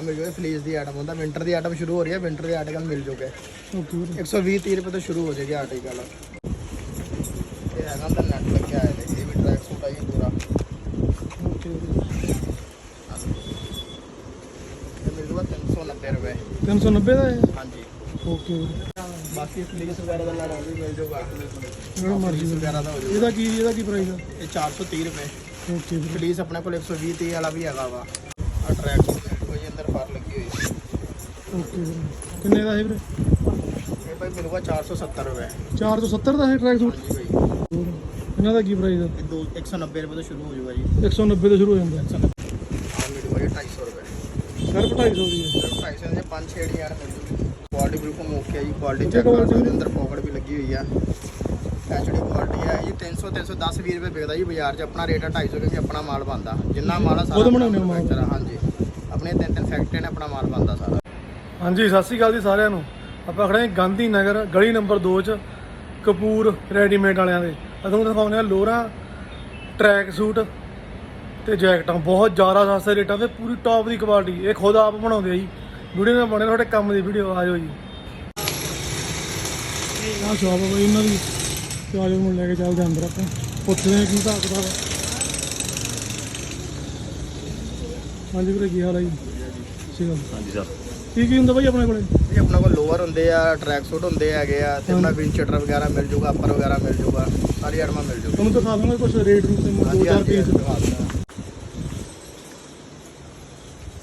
ਆ ਮਿਲ ਜੂਗੇ ਫਲੀਸ ਦੀ ਆਈਟਮ ਹੁੰਦਾ ਵਿੰਟਰ ਦੀ ਆਈਟਮ ਸ਼ੁਰੂ ਹੋ ਰਹੀ ਹੈ ਵਿੰਟਰ ਦੇ ਆਰਟੀਕਲ ਮਿਲ ਜੂਗੇ। ਓਕੇ ਵੀਰੇ 120 30 ਰੁਪਏ ਤੋਂ ਸ਼ੁਰੂ ਹੋ ਜਾਏਗਾ ਆਰਟੀਕਲ ਇਹ ਹੈਗਾ ਤਾਂ ਨੈਟ ਲੱਗਿਆ ਹੈ ਇਹ ਵੀ ਟਰੈਕ ਸੂਟ ਆ ਜੀ ਪੂਰਾ। ਓਕੇ ਵੀਰੇ ਇਹ ਮਿਲ ਜੂਗਾ 390 ਰੁਪਏ। 390 ਦਾ ਹੈ ਹਾਂਜੀ। ਓਕੇ ਵੀਰੇ ਬਾਕੀ ਫਲੀਸ ਵਗੈਰਾ ਦਾ ਉਹ ਵੀ ਮਿਲ ਜੂਗਾ। ਜਿਹੜਾ ਮਰਜ਼ੀ। ਵਗੈਰਾ ਦਾ ਹੋ ਜਾਊਗਾ ਇਹਦਾ ਕੀ ਇਹਦਾ ਕੀ ਪ੍ਰਾਈਸ ਆ? ਇਹ 430 ਰੁਪਏ। ਓਕੇ ਫਲੀਸ ਆਪਣੇ ਕੋਲ 120 30 ਵਾਲਾ ਵੀ ਹੈਗਾ ਵਾ। ਆ ਟਰੈਕ ਸੂਟ ਮਿਲ ਜੂਗਾ ਜੀ ਅੰਦਰ ਫਰ ਲੱਗੀ ਹੋਈ ਹੈ ਓਕੇ ਵੀਰੇ ਕਿੰਨੇ ਦਾ ਹੈ ਵੀਰੇ? ਇਹ ਭਾਈ ਮਿਲੂਗਾ 470 ਰੁਪਏ। 470 ਦਾ ਹੈ ਟਰੈਕ ਸੂਟ? ਭਾਈ। ਇਹਨਾਂ ਦਾ ਕੀ ਪ੍ਰਾਈਸ ਆ? ਇਹ ਦੋ 190 ਰੁਪਏ ਤੋਂ ਸ਼ੁਰੂ ਹੋ ਜਾਊਗਾ ਜੀ 190 ਤੋਂ ਸ਼ੁਰੂ ਹੋ ਜਾਂਦਾ। ਆ ਮਿਲੂਗਾ ਜੀ 250 ਰੁਪਏ। ਸਿਰਫ 250 ਦੀ ਹੈ। ਸਿਰਫ 250 ਦੇ 5 6 ਯਾਰ ਮਿਲ। ਜੂਗੀ ਕੁਆਲਿਟੀ ਬਿਲਕੁਲ ਓਕੇ ਹੈ ਜੀ ਕੁਆਲਿਟੀ ਚੈੱਕ ਕਰ ਸਕਦੇ ਹੋ, ਅੰਦਰ ਪੌਕਟ ਵੀ ਲੱਗੀ ਹੋਈ ਆ। ਐਚਡੀ ਕੁਆਲਿਟੀ ਹੈ ਜੀ 300 310 20 ਰੁਪਏ ਵਿਕਦਾ ਜੀ ਬਾਜ਼ਾਰ 'ਚ। ਆਪਣਾ ਰੇਟ ਆ 250 ਕਿਉਂਕਿ ਆਪਣਾ ਮਾਲ ਬੰਦਾ ਜਿੰਨਾ ਮਾਲ ਆ ਸਾਰਾ ਖੁਦ ਬਣਾਉਂਦੇ ਹੋ ਮਾਲ? manufacturer ਆ, ਹਾਂਜੀ। ਆਪਣੇ ਤਿੰਨ ਤਿੰਨ ਫੈਕਟਰੀ ਨੇ ਆਪਣਾ ਮਾਲ ਬੰਦਾ ਸਾਰਾ। ਹਾਂਜੀ ਸਤਿ ਸ਼੍ਰੀ ਅਕਾਲ ਜੀ ਸਾਰਿਆਂ ਨੂੰ। ਆਪਾਂ ਖੜੇ ਹਾਂ ਗਾਂਧੀ ਨਗਰ ਗਲੀ ਨੰਬਰ 2 ਚ ਕਪੂਰ ਰੈਡੀਮੇਡ ਵਾਲਿਆਂ ਦੇ। ਅਸੀਂ ਤੁਹਾਨੂੰ ਦਿਖਾਉਂਦੇ ਹਾਂ ਲੋਰਾ ਟਰੈਕ ਸੂਟ ਤੇ ਜੈਕਟਾਂ। ਬਹੁਤ ਜ਼ਿਆਦਾ ਸਸਤੇ ਰੇਟਾਂ ਤੇ ਪੂਰੀ ਟੌਪ ਦੀ ਕੁਆਲਿਟੀ ਇਹ ਖੁਦ ਆਪ ਬਣਾਉਂਦੇ ਆ ਜੀ। ਵੀਡੀਓ ਨਾਲ ਬਣੇ ਤੁਹਾਡੇ ਕੰਮ ਦੀ ਵੀਡੀਓ। ਆਜੋ ਜੀ। ਆਹ ਸ਼ਾਪ ਹੈ ਬਈ ਇਹਨਾਂ ਦੀ। ਤੇ ਆਜੋ ਨੂੰ ਲੈ ਕੇ ਚੱਲਦੇ ਅੰਦਰ ਆਪਾਂ। ਪੁੱਛਦੇ ਹਾਂ ਕੀ ਹਿਸਾਬ ਕਿਤਾਬ ਹੈ ਹਾਂਜੀ ਵੀਰੇ ਕੀ ਹਾਲ ਹੈ ਜੀ? ਸਹੀ ਹਾਂਜੀ ਸਰ। ਕੀ ਕੀ ਹੁੰਦਾ ਬਾਈ ਆਪਣੇ ਕੋਲੇ? ਇਹ ਆਪਣਾ ਕੋਲ ਲੋਅਰ ਹੁੰਦੇ ਆ ਟਰੈਕ ਸੂਟ ਹੁੰਦੇ ਹੈਗੇ ਆ ਤੇ ਆਪਣਾ ਵਿੰਡ ਸ਼ਟਰ ਵਗੈਰਾ ਮਿਲ ਜੂਗਾ ਅੱਪਰ ਵਗੈਰਾ ਮਿਲ ਜੂਗਾ ਸਾਰੀ ਆਈਟਮਾਂ ਮਿਲ ਜੂਗੀ। ਤੁਹਾਨੂੰ ਦਿਖਾ ਦਾਂਗਾ ਕੁਝ ਰੇਟ ਰੂਟ ਤੇ ਹਾਂਜੀ ਚਾਰ ਹਾਂਜੀ ਪੀਸ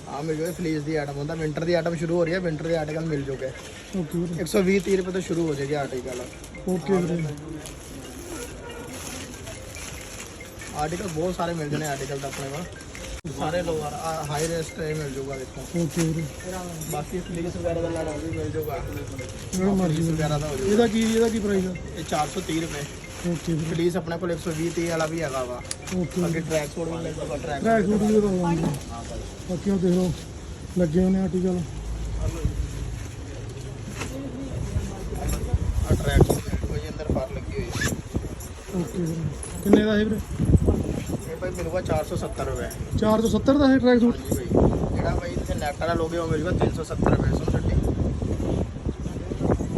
ਆ ਮਿਲ ਜੂਗੇ ਫਲੀਸ ਦੀ ਆਈਟਮ ਹੁੰਦਾ ਵਿੰਟਰ ਦੀ ਆਈਟਮ ਸ਼ੁਰੂ ਹੋ ਰਹੀ ਹੈ ਵਿੰਟਰ ਦੇ ਆਰਟੀਕਲ ਮਿਲ ਜੂਗੇ। ਓਕੇ ਵੀਰੇ। 120 30 ਰੁਪਏ ਤੋਂ ਸ਼ੁਰੂ ਹੋ ਜਾਏਗਾ ਆਰਟੀਕਲ ਓਕੇ ਵੀਰੇ। ਆਰਟੀਕਲ ਬਹੁਤ ਸਾਰੇ ਮਿਲ ਜਣੇ ਆਰਟੀਕਲ ਤਾਂ ਆਪਣੇ ਕੋਲ। ਸਾਰੇ ਲੋਅਰ ਹਾਈ ਰੇਸਟ ਇਹ ਮਿਲ ਜੂਗਾ ਦੇਖੋ। ਓਕੇ ਵੀਰੇ। ਬਾਕੀ ਫਲੀਸ ਵਗੈਰਾ ਦਾ ਲੈਣਾ ਵੀ ਮਿਲ ਜੂਗਾ। ਜਿਹੜਾ ਮਰਜ਼ੀ। ਵਗੈਰਾ ਦਾ ਹੋ ਜਾਊਗਾ ਇਹਦਾ ਕੀ ਇਹਦਾ ਕੀ ਪ੍ਰਾਈਸ ਆ? ਇਹ 430 ਰੁਪਏ। ਓਕੇ ਵੀਰੇ। ਫਲੀਸ ਆਪਣੇ ਕੋਲ 120 30 ਵਾਲਾ ਵੀ ਹੈਗਾ ਵਾ। ਓਕੇ ਅੱਗੇ ਟਰੈਕ ਸੂਟ ਵੀ ਮਿਲ ਟਰੈਕ ਟਰੈਕ ਸੂਟ ਵੀ ਤਾਂ ਲਾਉਂਗੇ ਬਾਕੀ ਉਹ ਦੇਖ ਲਓ ਲੱਗੇ ਹੋਣੇ ਆਰਟੀਕਲ ਆ ਟਰੈਕ ਸੂਟ ਮਿਲ ਜੂਗਾ ਜੀ ਅੰਦਰ ਫਰ ਲੱਗੀ ਹੋਈ। ਹੈ ਓਕੇ ਵੀਰੇ। ਕਿੰਨੇ ਦਾ ਹੈ ਵੀਰੇ? ਭਾਈ ਮਿਲੂਗਾ 470 ਰੁਪਏ। 470 ਦਾ ਹੈ ਟਰੈਕ ਸੂਟ ਹਾਂਜੀ ਭਾਈ। ਜਿਹੜਾ ਭਾਈ ਇੱਥੇ ਨੈਟ ਵਾਲਾ ਲੋਗੇ ਉਹ ਮਿਲ ਜੂਗਾ 370 ਰੁਪਏ ਸੁਣ ਛੱਡੀ।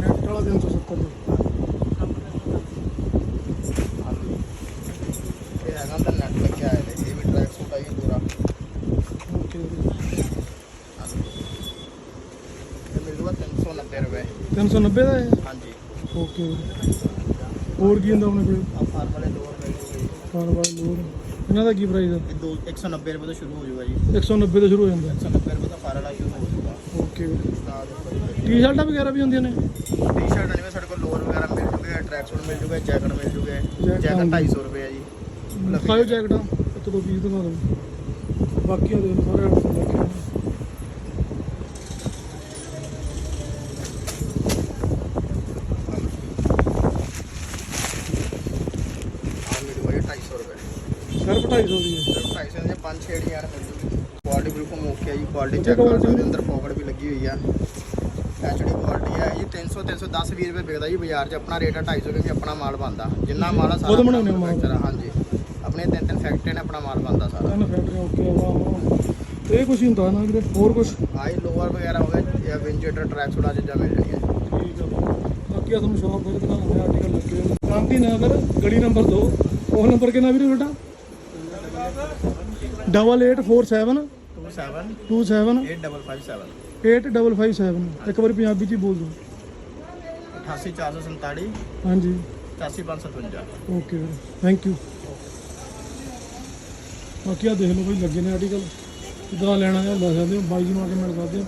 ਨੈਟ ਵਾਲਾ 370 ਦਾ। ਇਹ ਹੈਗਾ ਤਾਂ ਨੈਟ ਲੱਗਿਆ ਹੈ ਇਹ ਵੀ ਟਰੈਕ ਸੂਟ ਆ ਜੀ ਪੂਰਾ। ਓਕੇ ਵੀਰੇ ਇਹ ਮਿਲ ਜੂਗਾ 390 ਰੁਪਏ। 390 ਦਾ ਹੈ ਹਾਂਜੀ। ਓਕੇ ਹੋਰ ਕੀ ਹੁੰਦਾ ਆਪਣੇ ਕੋਲ? ਆ ਫਾਰ ਵਾਲੇ ਲੋਰ ਇਹਨਾਂ ਦਾ ਕੀ ਪ੍ਰਾਈਸ ਆ? ਇਹ ਦੋ 190 ਰੁਪਏ ਤੋਂ ਸ਼ੁਰੂ ਹੋ ਜੂਗਾ ਜੀ। 190 ਤੋਂ ਸ਼ੁਰੂ ਹੋ ਜਾਂਦਾ 190 ਰੁਪਏ ਤੋਂ ਫਾਰ ਵਾਲਾ ਸ਼ੁਰੂ ਹੋ ਜੂਗਾ ਓਕੇ ਦੇਖੋ ਟੀ-ਸ਼ਰਟਾਂ ਵਗੈਰਾ ਵੀ ਹੁੰਦੀਆਂ ਨੇ? ਟੀ-ਸ਼ਰਟ ਨਹੀਂ ਸਾਡੇ ਕੋਲ ਲੋਅਰ ਵਗੈਰਾ ਮਿਲ ਜੂਗੇ ਟਰੈਕ ਸੂਟ ਮਿਲ ਜੂਗੇ ਜੈਕਟ ਮਿਲ ਜੂਗੇ। ਜੈਕਟ ਜੈਕਟ ਹੁੰਦੀ। 250 ਰੁਪਏ ਆ ਜੀ। ਦਿਖਾਓ ਜੈਕਟਾਂ ਇੱਕ ਦੋ ਪੀਸ ਦਿਖਾ ਦਿਓ। ਬਾਕੀ ਆ ਦੇਖੋ ਸਾਰੇ ਰੱਖੇ ਹੋਏ ਨੇ। ਆ ਮਿਲ ਜੂਗਾ ਜੀ 250 ਰੁਪਏ ਸਿਰਫ 250 ਦੀ ਹੈ? ਸਿਰਫ 250 ਦੇ 5-6 ਯਾਰ ਮਿਲ ਜੂਗੀ ਕੁਆਲਿਟੀ ਬਿਲਕੁਲ ਓਕੇ ਆ ਜੀ ਕੁਆਲਿਟੀ ਚੈੱਕ ਕਰ ਸਕਦੇ ਹੋ, ਅੰਦਰ ਪੌਕਟ ਵੀ ਲੱਗੀ ਹੋਈ ਆ। ਐਚਡੀ ਕੁਆਲਿਟੀ ਆ ਜੀ 300 310 20 ਰੁਪਏ ਵਿਕਦਾ ਜੀ ਬਾਜ਼ਾਰ 'ਚ। ਆਪਣਾ ਰੇਟ ਆ 250 ਕਿਉਂਕਿ ਆਪਣਾ ਮਾਲ ਬੰਦਾ ਜਿੰਨਾ ਮਾਲ ਆ ਸਾਰਾ ਖੁਦ ਬਣਾਉਂਦੇ ਹੋ ਮਾਲ? ਆ, ਹਾਂਜੀ। ਆਪਣੇ ਤਿੰਨ ਤਿੰਨ ਫੈਕਟਰੀ ਨੇ ਆਪਣਾ ਮਾਲ ਬੰਦਾ ਸਾਰਾ। ਤਿੰਨ ਫੈਕਟਰੀ ਓਕੇ ਵਾਹ ਤੇ ਇਹ ਕੁਝ ਹੁੰਦਾ ਨਾ ਵੀਰੇ ਹੋਰ ਕੁਝ ਆਈ ਲੋਅਰ ਵਗੈਰਾ ਹੋ ਗਏ ਜਾਂ ਵਿੰਜੇਟਰ ਟਰੈਕ ਸੂਟਾਂ ਚੀਜ਼ਾਂ ਮਿਲ ਜਾਣੀਆਂ। ਠੀਕ ਆ ਬਾਕੀ ਆ ਤੁਹਾਨੂੰ ਸ਼ੌਪ ਫਿਰ ਦਿਖਾਉਂਦੇ ਆਰਟੀਕਲ ਲੱਗੇ ਗਾਂਧੀ ਨਗਰ ਗਲੀ ਨੰਬਰ 2 ਉਹ ਨੰਬਰ ਕਿੰਨਾ ਵੀਰੇ ਤੁਹਾਡਾ? 8847 27 27 8557 8557 ਇੱਕ ਵਾਰੀ ਪੰਜਾਬੀ ਚ ਹੀ ਬੋਲ ਦਿਓ। 88447 ਹਾਂਜੀ। 84557 ਓਕੇ ਵੀਰੇ ਥੈਂਕ ਯੂ ਬਾਕੀ ਆ ਦੇਖ ਲਓ ਬਈ ਲੱਗੇ ਨੇ ਆਰਟੀਕਲ ਜਿੱਦਾਂ ਲੈਣਾ ਹੈ ਲੈ ਸਕਦੇ ਹੋ। ਬਾਈ ਜੀ ਨੂੰ ਆ ਕੇ ਮਿਲ ਸਕਦੇ ਹੋ।